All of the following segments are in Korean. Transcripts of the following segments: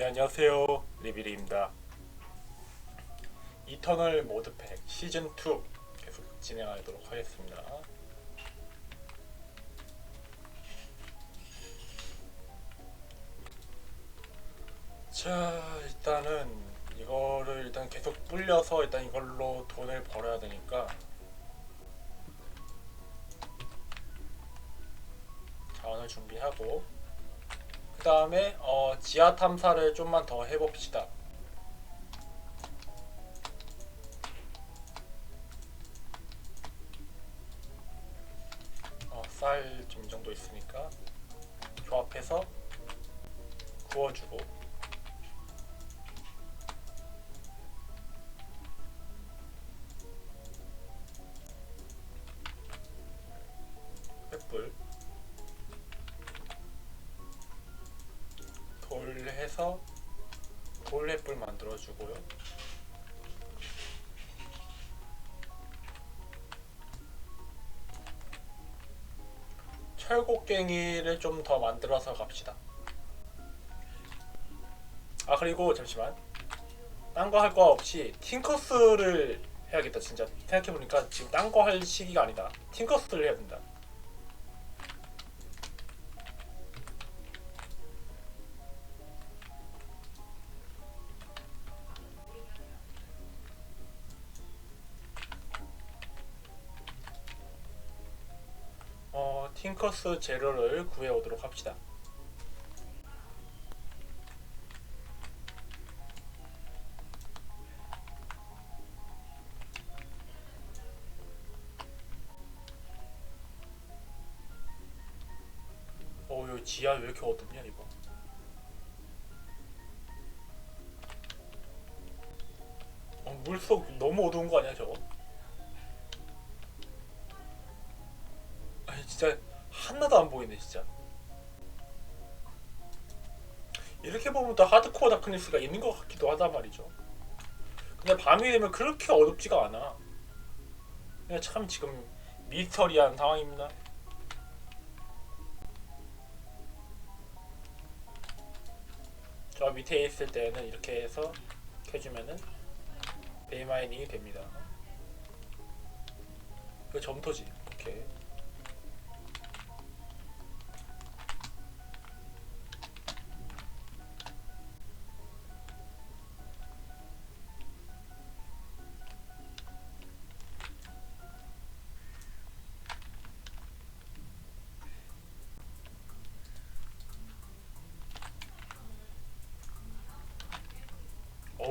네 안녕하세요. 리비리입니다. 이터널 모드팩 시즌2 계속 진행하도록 하겠습니다. 자 일단은 이거를 일단 계속 불려서 일단 이걸로 돈을 벌어야 되니까. 자원을 준비하고 그 다음에 어, 지하 탐사를 좀만 더 해봅시다. 어, 쌀 좀 정도 있으니까 조합해서 구워주고 돌 해서 돌랩불 만들어 주고요. 철곡갱이를 좀 더 만들어서 갑시다. 아 그리고 잠시만 딴 거 할 거 없이 팅커스를 해야겠다 진짜 생각해보니까 지금 딴 거 할 시기가 아니다 팅커스를 해야 된다 팅커스 재료를 구해오도록 합시다. 어, 여기 지하 왜 이렇게 어둡냐, 이거? 어, 물속 너무 어두운 거 아니야, 저거? 아니, 진짜 하나도 안 보이네 진짜. 이렇게 보면 더 하드코어 다크니스가 있는 것 같기도 하단 말이죠. 근데 밤이 되면 그렇게 어둡지가 않아. 그냥 참 지금 미스터리한 상황입니다. 저 밑에 있을 때는 이렇게 해서 해주면은 베이마이닝이 됩니다. 그 점토지 오케이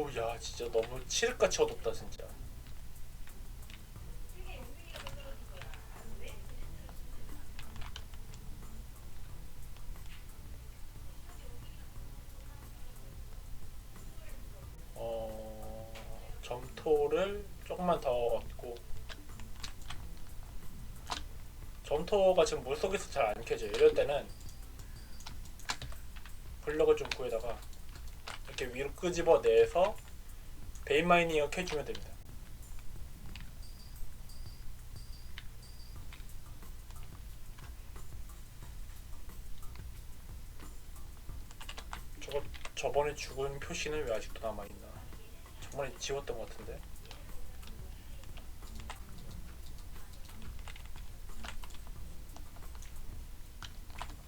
어우 야 진짜 너무 칠흑같이 어둡다 진짜. 어 점토를 조금만 더 얻고. 점토가 지금 물속에서 잘 안 켜져요. 이럴 때는 블럭을 좀 구해다가 이렇게 위로 끄집어 내서 베인 마이닝을 켜주면 됩니다. 저거 저번에 죽은 표시는 왜 아직도 남아있나? 저번에 지웠던 것 같은데.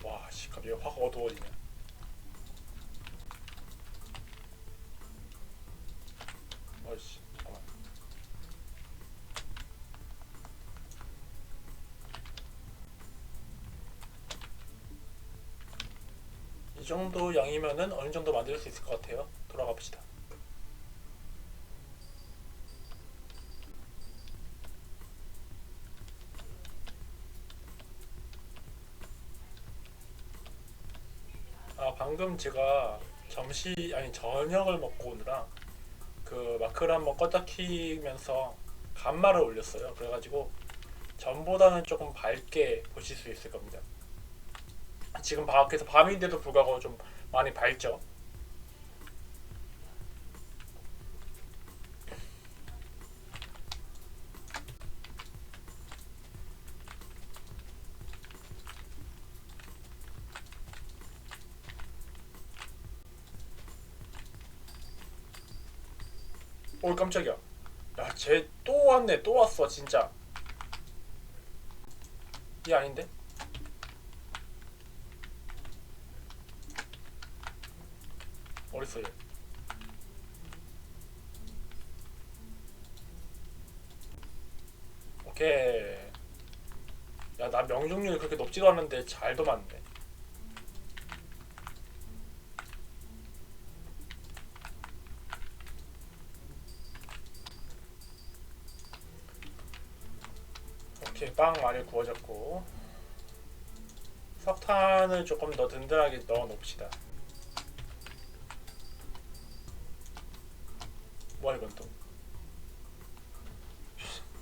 와, 씨, 갑자기 확 어두워지네. 어이씨, 잠깐만. 이 정도 양이면은 어느 정도 만들 수 있을 것 같아요. 돌아가 봅시다. 아 방금 제가 점심 아니 저녁을 먹고 오느라 그 마크를 한번 껐다 키면서 간마를 올렸어요. 그래가지고 전보다는 조금 밝게 보실 수 있을 겁니다. 지금 밖에서 밤인데도 불구하고 좀 많이 밝죠. 오 깜짝이야 야쟤 또 왔네 또 왔어 진짜 이 아닌데? 얘? 오케이. 야, 나 명중률이 그렇게 높지도 않은데 잘도 맞네. 오케이, 빵 많이 구워졌고. 석탄을 조금 더 든든하게 넣어 놓읍시다. 뭐야 이건 또?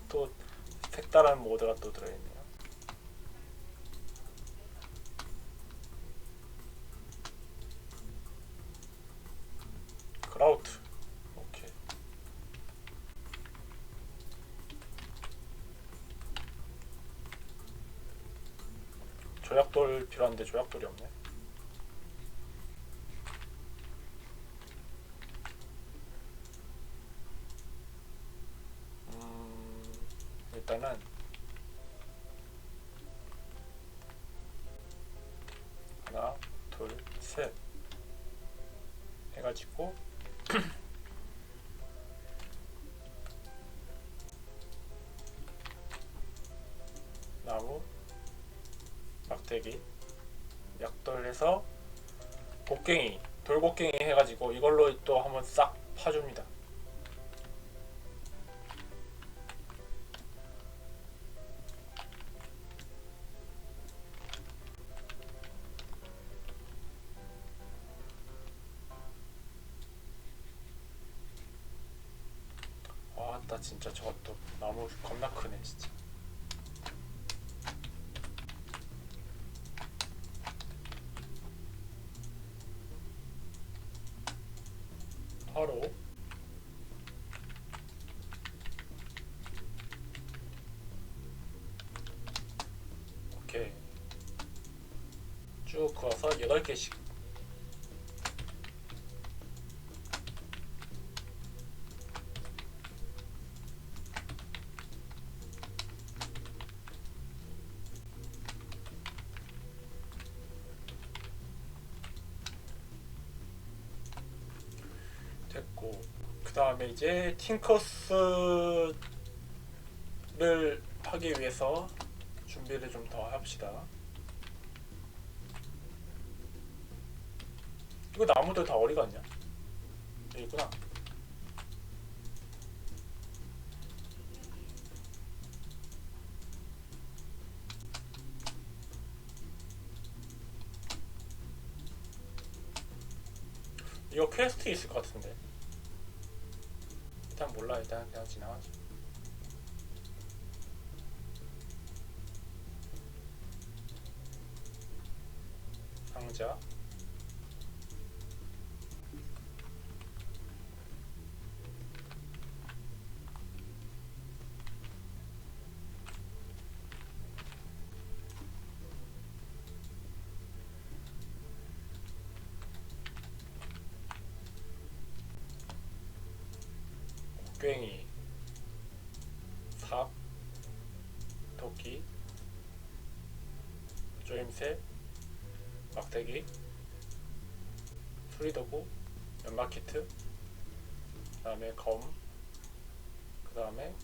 또 색다른 모드가 또 들어있네요. 크라우트. 조약돌 필요한데 조약돌이 없네. 막대기, 약돌해서 곡괭이, 돌곡괭이 해가지고 이걸로 또 한번 싹 파줍니다. 와, 나 진짜 저것도 나무 겁나 크네, 진짜. 바로 오케이 쭉 그어서 8개씩 됐고 그 다음에 이제 팅커스를 하기 위해서 준비를 좀 더 합시다 이거 나무들 다 어디 갔냐? 여기 있구나. 이거 퀘스트 있을 것 같은데. 일단 몰라 일단 그냥 지나가자 상자 괭이 삽 도끼 조임새 막대기 수리도구 연마키트 그 다음에 검그 다음에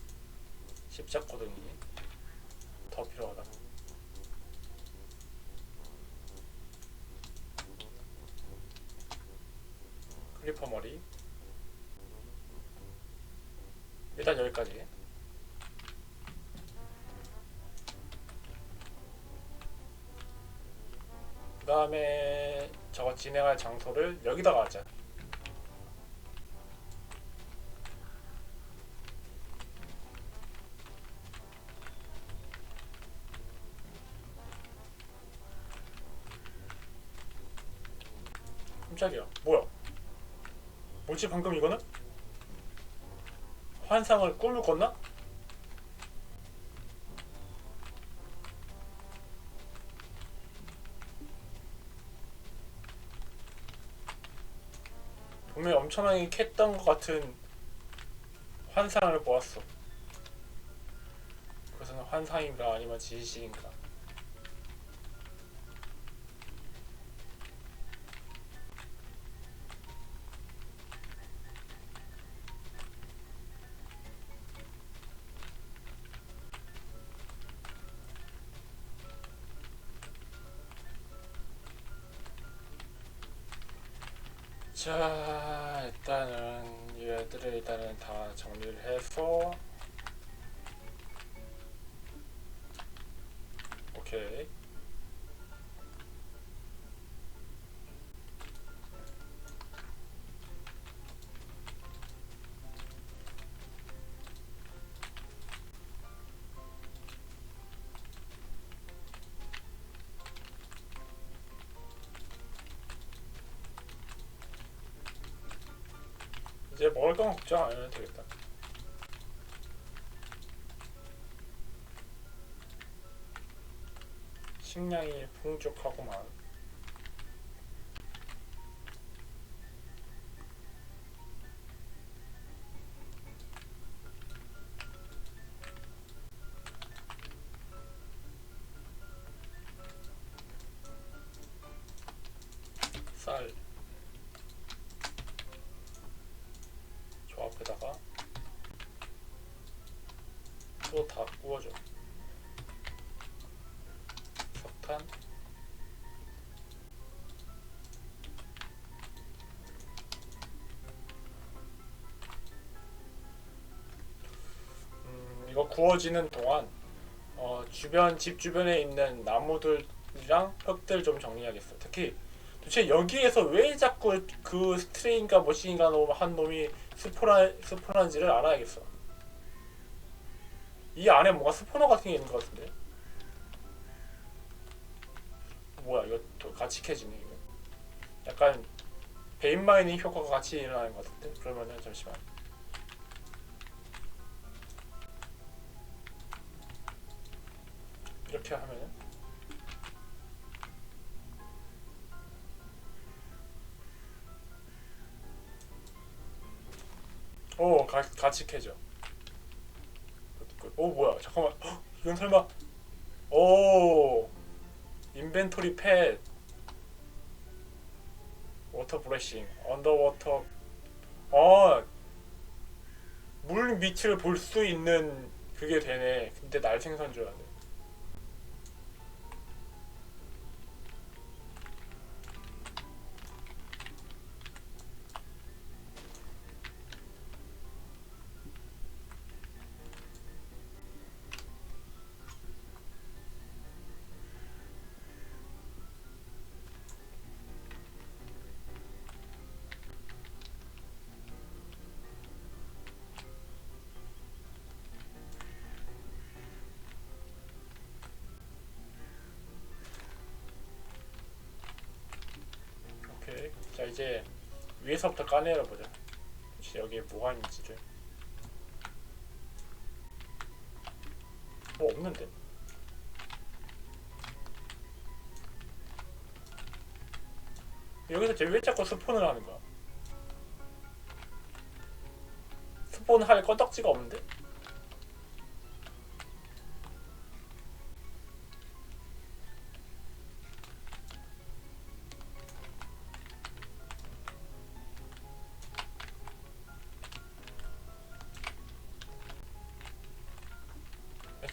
십자고등이 더 필요하다. 클리퍼 머리 일단 여기까지. 그 다음에 저거 진행할 장소를 여기다가 하자. 깜짝이야. 뭐야? 뭐지 방금 이거는? 환상을 꿈을 꿨나? 분명히 엄청나게 캤던 것 같은 환상을 보았어. 그것은 환상인가 아니면 진실인가? 자 일단은 얘들을 일단은 다 정리를 해서 이제 먹을 건 걱정 안 해도 되겠다. 식량이 풍족하구만 또다 구워줘 석탄. 음, 이거 구워지는 동안 어, 주변 집 주변에 있는 나무들이랑 흙들 좀 정리하겠어 특히 도대체 여기에서 왜 자꾸 그 스트레인가 머신인가 놈- 한 놈이 스포나 스포나인지를 알아야겠어. 이 안에 뭔가 스포너 같은 게 있는 것 같은데. 뭐야 이거 또 같이 캐지네 이거. 약간 베인 마이닝 효과가 같이 일어나는 것 같은데. 그러면은 잠시만. 이렇게 하면은 오 가, 같이 캐죠. 오 뭐야. 잠깐만. 헉, 이건 설마. 오. 인벤토리 팻 워터 브러싱. 언더워터. 어물 밑을 볼 수 있는 그게 되네. 근데 날 생선 줘야 돼 자 이제 위에서부터 까내려 보자. 여기에 뭐가 있는지를 뭐 없는데? 여기서 쟤왜 자꾸 스폰을 하는 거야? 스폰 할 건덕지가 없는데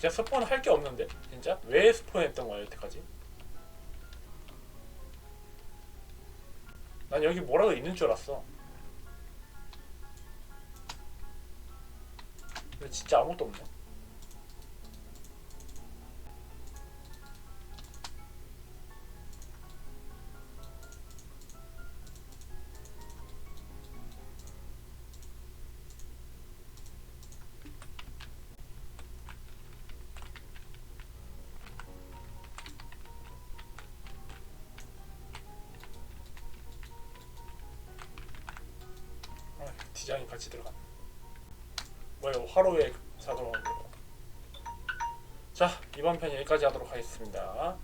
진짜 스폰 할 게 없는데 진짜 왜 스폰했던 거야 여태까지? 난 여기 뭐라도 있는 줄 알았어. 근데 진짜 아무것도 없네. 디자인 같이 들어갔네. 뭐야 화로에 자동으로. 자 이번 편 여기까지 하도록 하겠습니다.